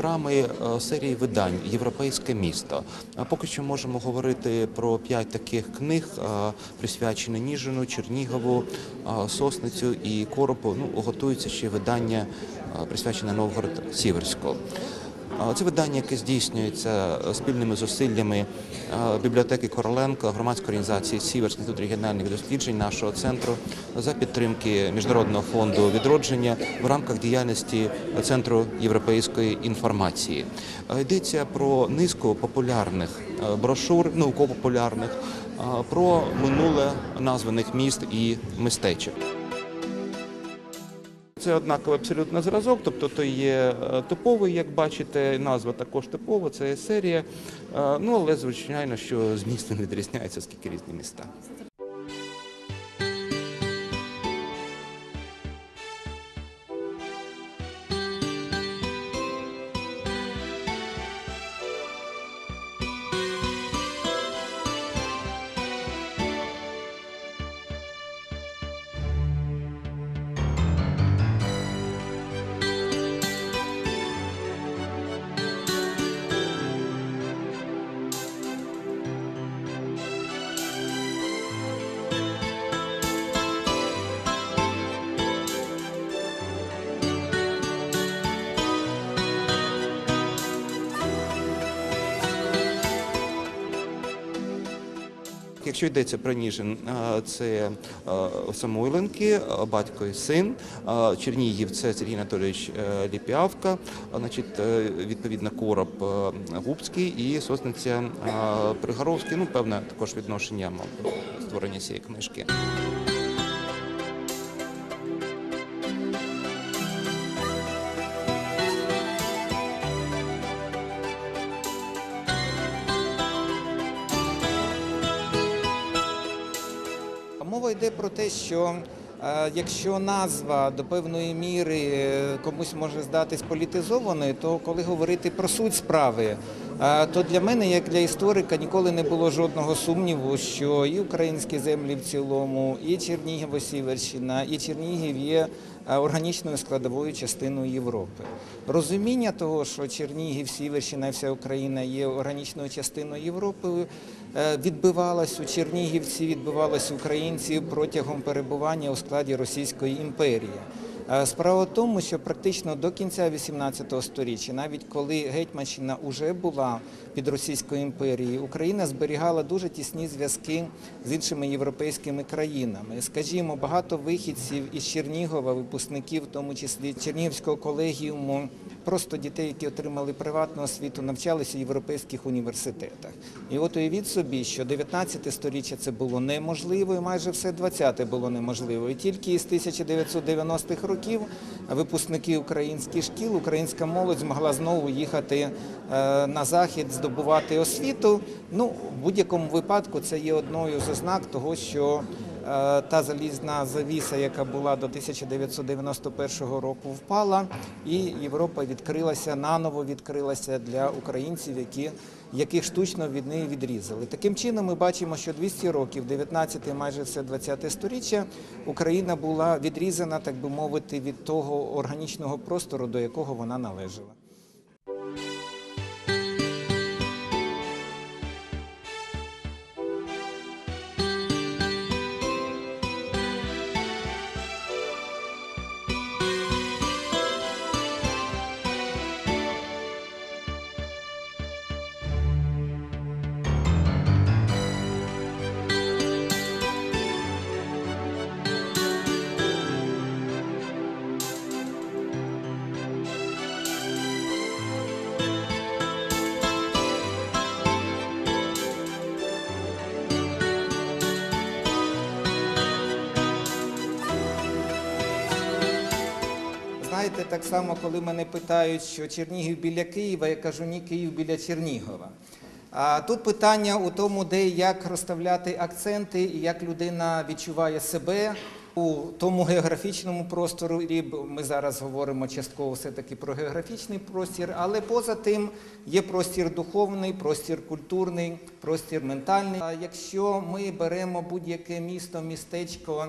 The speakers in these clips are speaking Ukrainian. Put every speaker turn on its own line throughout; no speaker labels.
авторами е, серії видань Європейське місто. Поки що можемо говорити про п'ять таких книг, е, присвячені Ніжину, Чернігову, е, Сосницю і Коропу. Ну, готується ще видання, присвячене Новгород Сіверську. Це видання, яке здійснюється е, спільними зусиллями е, бібліотеки Короленко, громадської організації Сіверський інститут регіональних досліджень нашого центру за підтримки Міжнародного фонду відродження в рамках діяльності Центру європейської інформації. Е, Йдеться про низку популярних брошур, науково-популярних, е, про минуле названих міст і містечок. Це однаковий абсолютно зразок, тобто то є е, типовий, як бачите, назва також типова, це серія. Е, Ну але звичайно, що зміст не відрізняється, скільки різні міста. Якщо йдеться про Ніжин, це Самойленки, батько і син. Чернігів це Сергій Анатолійович е, Ліпіавка, значить, е, відповідно Короб е, Губський і Сосниця Пригоровський. Ну, певне також відношення мав створення цієї книжки.
Що е, якщо назва до певної міри е, комусь може здатись політизованою, то коли говорити про суть справи, е, то для мене, як для історика, ніколи не було жодного сумніву, що і українські землі в цілому, і Чернігів-Сіверщина, і Чернігів є органічною складовою частиною Європи. Розуміння того, що Чернігів, Сіверщина і вся Україна є органічною частиною Європи, е, відбивалось у Чернігівці, відбивалось українців протягом перебування у складі Російської імперії. Е, Справа в тому, що практично до кінця 18 століття, навіть коли Гетьманщина вже була під Російською імперією, Україна зберігала дуже тісні зв'язки з іншими європейськими країнами. Скажімо, багато вихідців із Чернігова, випускників, в тому числі Чернігівського колегіуму, просто дітей, які отримали приватну освіту, навчалися в європейських університетах. І от уявіть собі, що 19 століття це було неможливо, і майже все 20 було неможливо. І тільки із 1990-х років випускники українських шкіл, українська молодь змогла знову їхати е, на захід, здобувати освіту. Ну, в будь-якому випадку це є одною з ознак того, що та залізна завіса, яка була до 1991 року, впала, і Європа відкрилася наново відкрилася для українців, які яких штучно від неї відрізали. Таким чином, ми бачимо, що 200 років, 19 майже все 20 сторіччя, Україна була відрізана, так би мовити, від того органічного простору, до якого вона належала. Знаєте, так само, коли мене питають, що Чернігів біля Києва, я кажу, ні, Київ біля Чернігова. А тут питання у тому, де як розставляти акценти, і як людина відчуває себе У тому географічному просторі ми зараз говоримо частково все-таки про географічний простір, але поза тим є простір духовний, простір культурний, простір ментальний. А якщо ми беремо будь-яке місто, містечко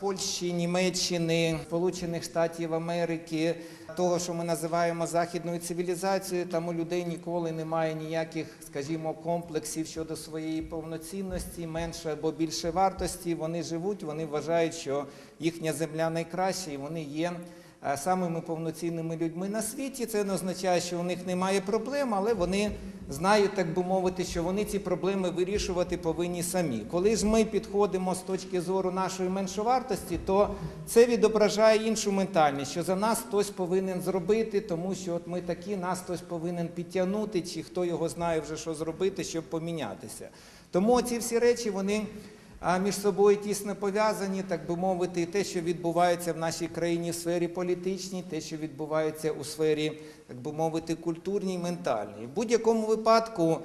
Польщі, Німеччини, Сполучених Штатів Америки, того, що ми називаємо західною цивілізацією, там у людей ніколи немає ніяких, скажімо, комплексів щодо своєї повноцінності, менше або більше вартості. Вони живуть, вони вважають, що їхня земля найкраща, і вони є самими повноцінними людьми на світі. Це не означає, що у них немає проблем, але вони знають, так би мовити, що вони ці проблеми вирішувати повинні самі. Коли ж ми підходимо з точки зору нашої меншовартості, то це відображає іншу ментальність, що за нас хтось повинен зробити, тому що от ми такі, нас хтось повинен підтягнути, чи хто його знає вже, що зробити, щоб помінятися. Тому ці всі речі вони між собою тісно пов'язані, так би мовити, і те, що відбувається в нашій країні в сфері політичній, те, що відбувається у сфері, так би мовити, культурній ментальній. В будь-якому випадку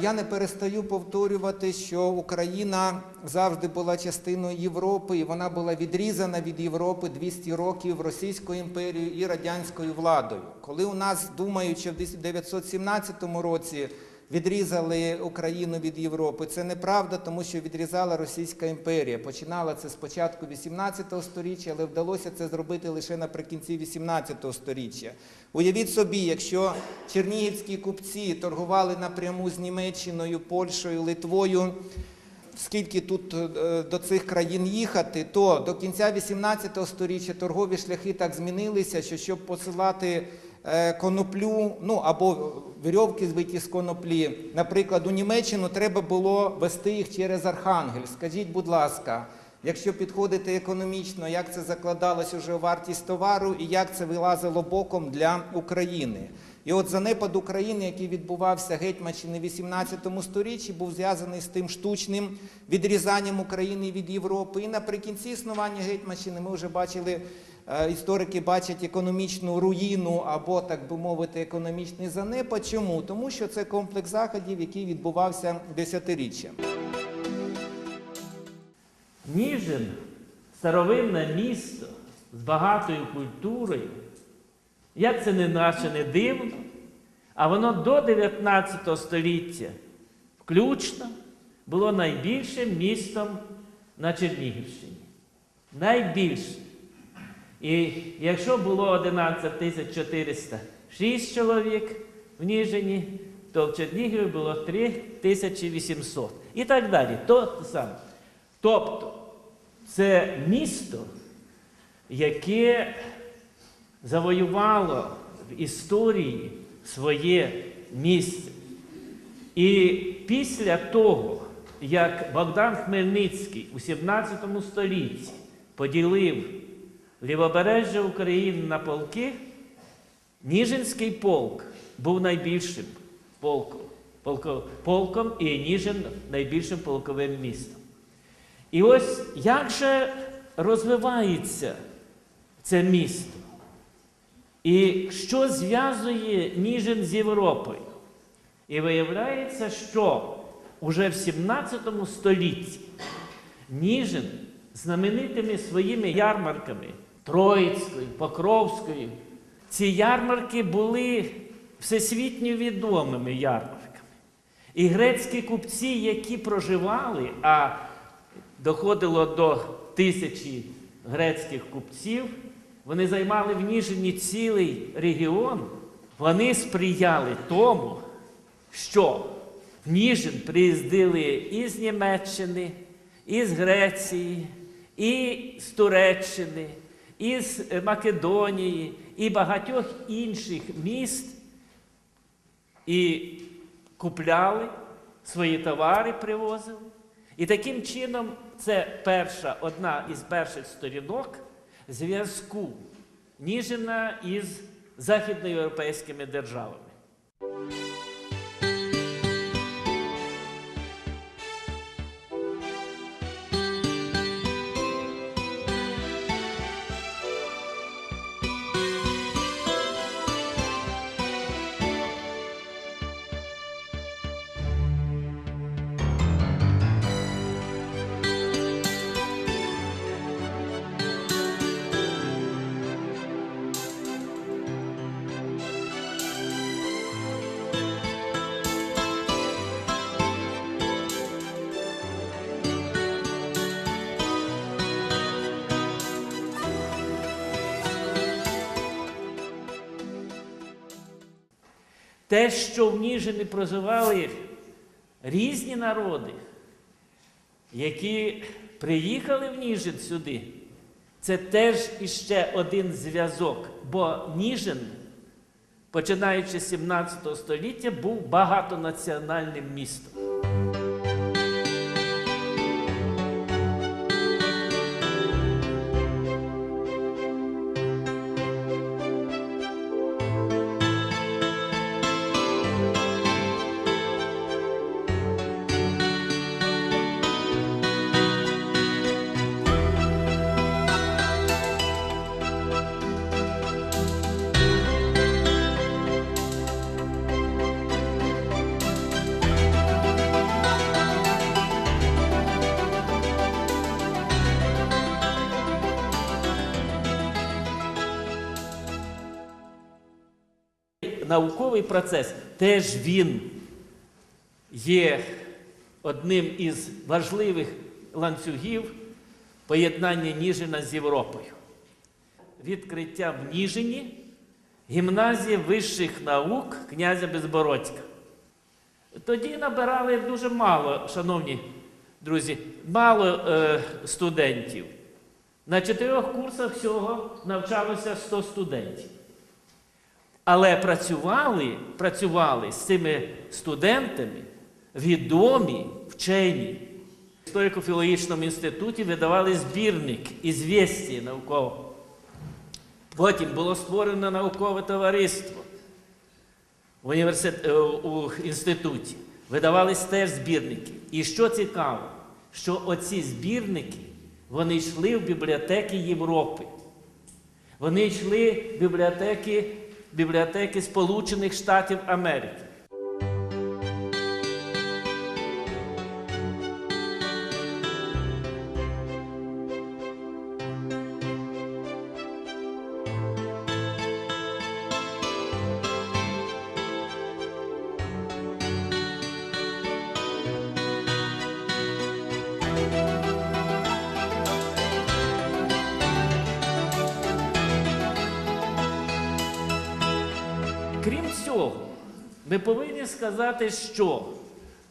я не перестаю повторювати, що Україна завжди була частиною Європи, і вона була відрізана від Європи 200 років Російською імперією і радянською владою. Коли у нас, думаючи в 1917 році, відрізали Україну від Європи. Це неправда, тому що відрізала Російська імперія. Починала це спочатку 18 століття, але вдалося це зробити лише наприкінці 18 століття. Уявіть собі, якщо чернігівські купці торгували напряму з Німеччиною, Польщею, Литвою. Скільки тут е, до цих країн їхати, то до кінця 18 століття торгові шляхи так змінилися, що щоб посилати коноплю, ну або вірьовки збиті з коноплі, наприклад, у Німеччину треба було вести їх через Архангель. Скажіть, будь ласка, якщо підходити економічно, як це закладалось уже у вартість товару і як це вилазило боком для України? І от занепад України, який відбувався Гетьманщини в 18 сторіччі, був зв'язаний з тим штучним відрізанням України від Європи. І наприкінці існування Гетьманщини ми вже бачили, е, історики бачать економічну руїну або, так би мовити, економічний занепад. Чому? Тому що це комплекс заходів, який відбувався десятиріччя.
Ніжин старовинне місто з багатою культурою. Як це не наче не дивно, а воно до 19 століття включно було найбільшим містом на Чернігівщині. Найбільше. І якщо було 11 тисяч 406 чоловік в Ніжині, то в Чернігові було 3 тисячі 800. І так далі. То саме. Тобто, це місто, яке завоювало в історії своє місце. І після того, як Богдан Хмельницький у 17 столітті поділив лівобережжя України на полки, Ніжинський полк був найбільшим полком, полком і Ніжин найбільшим полковим містом. І ось як же розвивається це місто? І що зв'язує Ніжин з Європою? І виявляється, що уже в 17 столітті Ніжин знаменитими своїми ярмарками Троїцькою, Покровською, ці ярмарки були всесвітньо відомими ярмарками. І грецькі купці, які проживали, а доходило до тисячі грецьких купців, вони займали в Ніжині цілий регіон, вони сприяли тому, що в Ніжин приїздили і з Німеччини, і з Греції, і з Туреччини, і з е, Македонії, і багатьох інших міст, і купляли свої товари, привозили. І таким чином це перша, одна із перших сторінок зв'язку Ніжина із західноєвропейськими державами. Те, що в Ніжині проживали різні народи, які приїхали в Ніжин сюди, це теж іще один зв'язок, бо Ніжин, починаючи з 17 століття, був багатонаціональним містом. Науковий процес теж він є одним із важливих ланцюгів поєднання Ніжина з Європою. Відкриття в Ніжині гімназії вищих наук князя Безбородька. Тоді набирали дуже мало, шановні друзі, мало е, студентів. На чотирьох курсах всього навчалося 100 студентів. Але працювали, працювали з цими студентами відомі вчені. В історико-філологічному інституті видавали збірник «Ізвєстія» науково. Потім було створено наукове товариство в університ... е, у інституті. Видавались теж збірники. І що цікаво, що оці збірники вони йшли в бібліотеки Європи. Вони йшли в бібліотеки, бібліотеки Сполучених Штатів Америки. Ми повинні сказати, що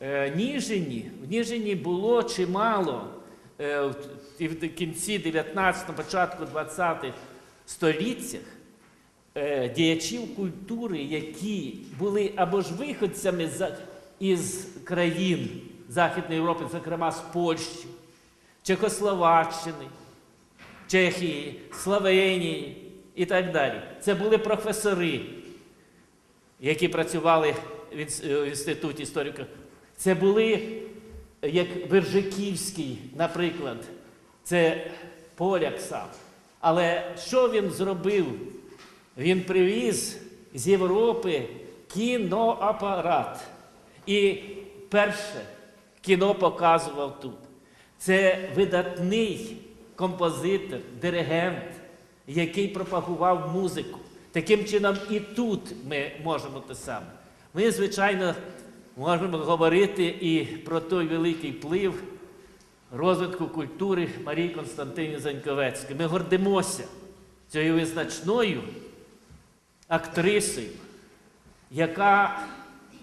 е, Ніжині, в Ніжині було чимало е, в- в кінці 19 початку 20 століттях е, діячів культури, які були або ж виходцями із країн Західної Європи, зокрема з Польщі, Чехословаччини, Чехії, Словенії і так далі. Це були професори, які працювали е, в інституті історика. Це були, як Вержиківський, наприклад, це поляк сам. Але що він зробив? Він привіз з Європи кіноапарат. І перше кіно показував тут. Це видатний композитор, диригент, який пропагував музику. Таким чином, і тут ми можемо те саме. Ми, звичайно, можемо говорити і про той великий вплив розвитку культури Марії Константинівни Заньковецької. Ми гордимося цією визначною актрисою, яка,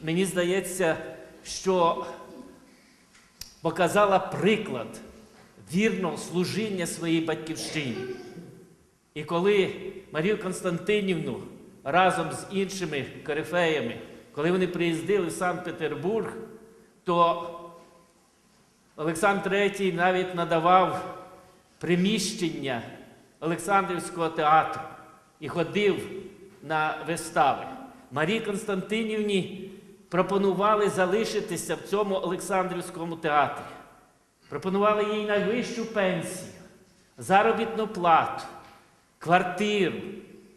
мені здається, що показала приклад вірного служіння своїй батьківщині. І коли Марію Константинівну разом з іншими корифеями, коли вони приїздили в Санкт-Петербург, то Олександр III навіть надавав приміщення Олександрівського театру і ходив на вистави. Марії Константинівні пропонували залишитися в цьому Олександрівському театрі. Пропонували їй найвищу пенсію, заробітну плату, квартиру.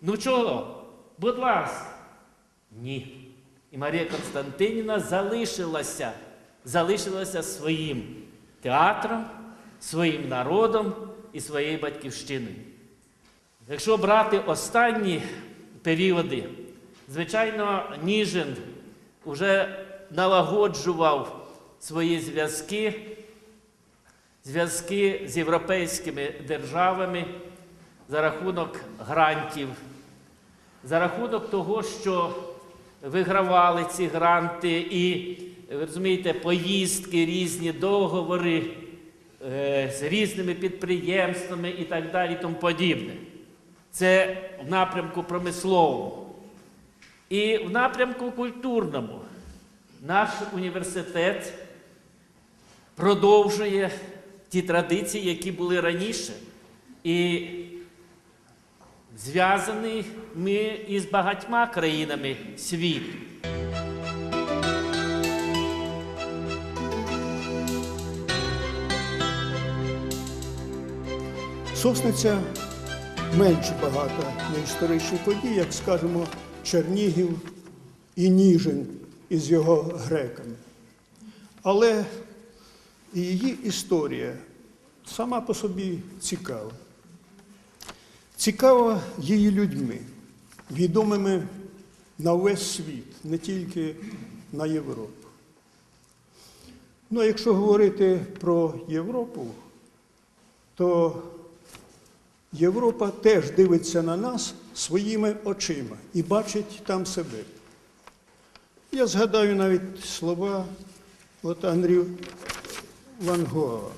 Ну чого? Будь ласка. Ні. І Марія Константинівна залишилася, залишилася своїм театром, своїм народом і своєю батьківщиною. Якщо брати останні періоди, звичайно, Ніжин вже налагоджував свої зв'язки, зв'язки з європейськими державами за рахунок грантів, за рахунок того, що вигравали ці гранти і, ви розумієте, поїздки, різні договори е, з різними підприємствами і так далі, тому подібне. Це в напрямку промисловому. І в напрямку культурному наш університет продовжує ті традиції, які були раніше. І зв'язані ми із багатьма країнами світу.
Сосниця менше багата на історичні події, як скажемо, Чернігів і Ніжин із його греками. Але її історія сама по собі цікава. Цікава її людьми, відомими на весь світ, не тільки на Європу. Ну, а якщо говорити про Європу, то Європа теж дивиться на нас своїми очима і бачить там себе. Я згадаю навіть слова от Андрю Ван Гога.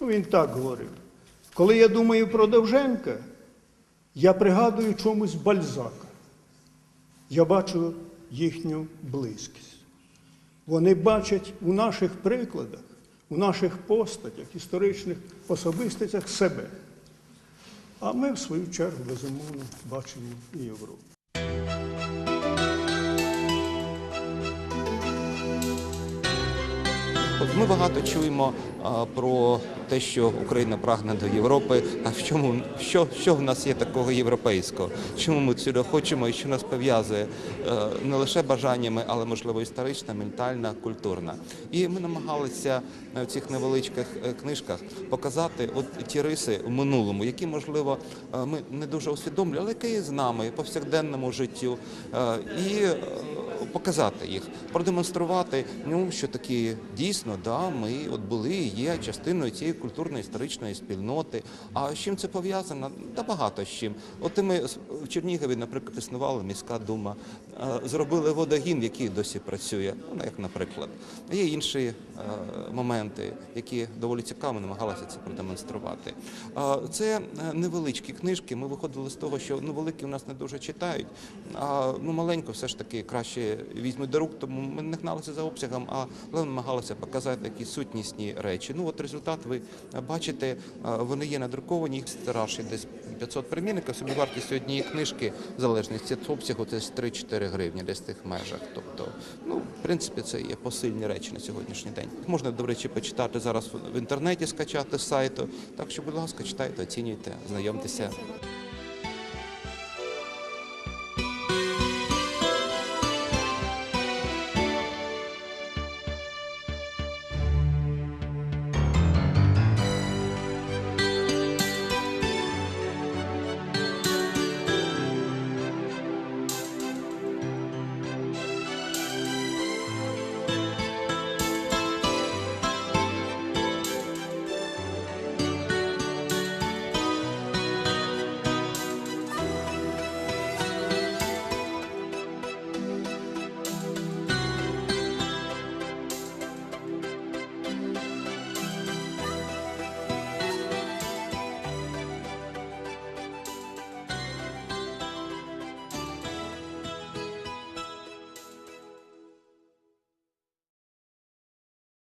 Ну, він так говорив. Коли я думаю про Довженка, я пригадую чомусь Бальзака. Я бачу їхню близькість. Вони бачать у наших прикладах, у наших постатях, історичних особистостях себе. А ми, в свою чергу, безумовно, бачимо і Європу.
От ми багато чуємо а, про те, що Україна прагне до Європи. А в чому що, що в нас є такого європейського? Чому ми сюди хочемо і що нас пов'язує е, не лише бажаннями, але можливо історична, ментальна, культурна. І ми намагалися е, в цих невеличких е, книжках показати от ті риси в минулому, які можливо е, ми не дуже усвідомлюємо, але які є з нами повсякденному життю, Е, і е, показати їх, продемонструвати, ну що такі дійсно, да, ми от були є частиною цієї культурної історичної спільноти. А з чим це пов'язано? Та багато з чим. От ми в Чернігові, наприклад, існувала міська дума, зробили водогін, який досі працює. Ну, як наприклад, є інші е, моменти, які доволі цікаво намагалися це продемонструвати. Це е, невеличкі книжки. Ми виходили з того, що ну великі у нас не дуже читають. А ну маленько все ж таки краще візьмуть до рук, тому ми не гналися за обсягом, а намагалися показати якісь сутнісні речі. Ну от результат ви бачите, вони є надруковані, їх стараші десь 500 примірників. Собі вартість однієї книжки в залежності від обсягу це 3-4 гривні, десь в тих межах. Тобто, ну в принципі, це є посильні речі на сьогоднішній день. Можна, до речі, почитати зараз в інтернеті, скачати з сайту. Так що, будь ласка, читайте, оцінюйте, знайомтеся.